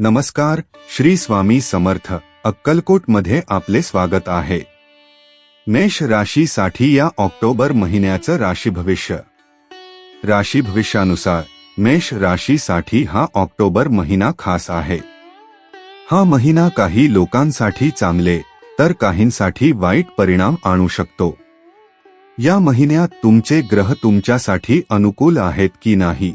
नमस्कार श्री स्वामी समर्थ अक्कलकोटमध्ये आपले स्वागत आहे. मेष राशीसाठी या ऑक्टोबर महिन्याचं राशी भविष्य. राशी भविष्यानुसार मेष राशीसाठी हा ऑक्टोबर महिना खास आहे. हा महिना काही लोकांसाठी चांगले तर काहींसाठी वाईट परिणाम आणू शकतो. या महिन्यात तुमचे ग्रह तुमच्यासाठी अनुकूल आहेत की नाही?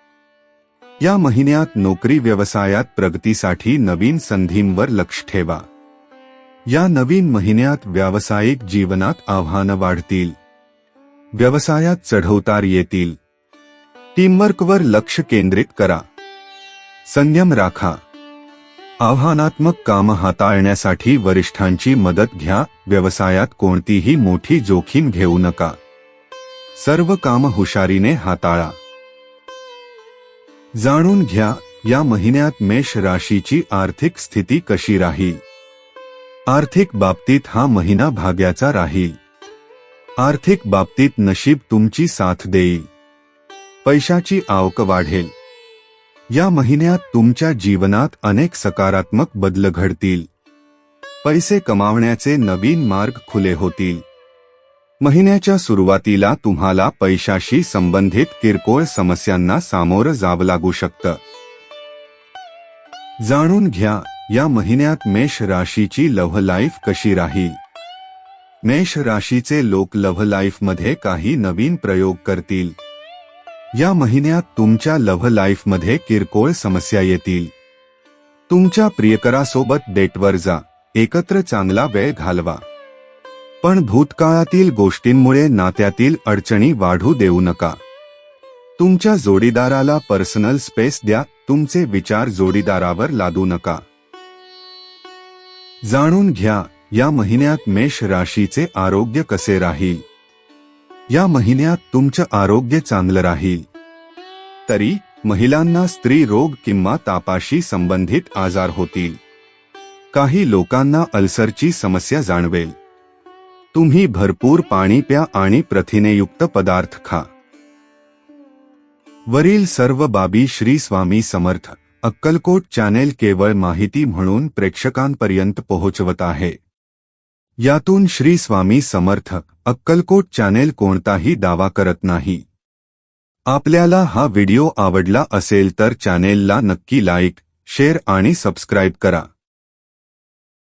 या महिन्यात नोकरी व्यवसायात प्रगतीसाठी नवीन संधींवर लक्ष ठेवा. या नवीन महिन्यात व्यावसायिक जीवनात आव्हानं वाढतील. व्यवसायात चढवतार येतील. टीमवर्कवर लक्ष केंद्रित करा. संयम राखा. आव्हानात्मक काम हाताळण्यासाठी वरिष्ठांची मदत घ्या. व्यवसायात कोणतीही मोठी जोखीम घेऊ नका. सर्व काम हुशारीने हाताळा. जाणून घ्या या महिन्यात मेष राशीची आर्थिक स्थिती कशी राहील आर्थिक बाबतीत हा महिना भाग्याचा राहील आर्थिक बाबतीत नशीब तुमची साथ देईल पैशाची आवक वाढेल. या महिन्यात तुमच्या जीवनात अनेक सकारात्मक बदल घडतील. पैसे कमावण्याचे नवीन मार्ग खुले होतील. महिन्याच्या सुरुवातीला तुम्हाला पैशाशी संबंधित किरकोळ समस्यांना सामोरं जावं लागू शकतं. जाणून घ्या या महिन्यात मेष राशीची लव्ह लाईफ कशी राहील मेष राशीचे लोक लव्ह लाईफमध्ये काही नवीन प्रयोग करतील. या महिन्यात तुमच्या लव्ह लाईफमध्ये किरकोळ समस्या येतील. तुमच्या प्रियकरासोबत डेटवर जा एकत्र चांगला वेळ घालवा. पण भूतकाळातील गोष्टींमुळे नात्यातील अडचणी वाढू देऊ नका. तुमच्या जोडीदाराला पर्सनल स्पेस द्या तुमचे विचार जोडीदारावर लादू नका. जाणून घ्या या महिन्यात मेष राशीचे आरोग्य कसे राहील? या महिन्यात तुमचं आरोग्य चांगलं राहील. तरी महिलांना स्त्री रोग किंवा तापाशी संबंधित आजार होतील. काही लोकांना अल्सरची समस्या जाणवेल. तुम्ही भरपूर पाणी प्या आणि प्रथिनेयुक्त पदार्थ खा. वरील सर्व बाबी श्री स्वामी समर्थ. अक्कलकोट चॅनेल केवळ माहिती म्हणून प्रेक्षकांपर्यंत पोहोचवत आहे. यातून श्री स्वामी समर्थ अक्कलकोट चॅनेल कोणताही दावा करत नाही. आपल्याला हा व्हिडिओ आवडला असेल तर चॅनेलला नक्की लाईक शेअर आणि सबस्क्राईब करा.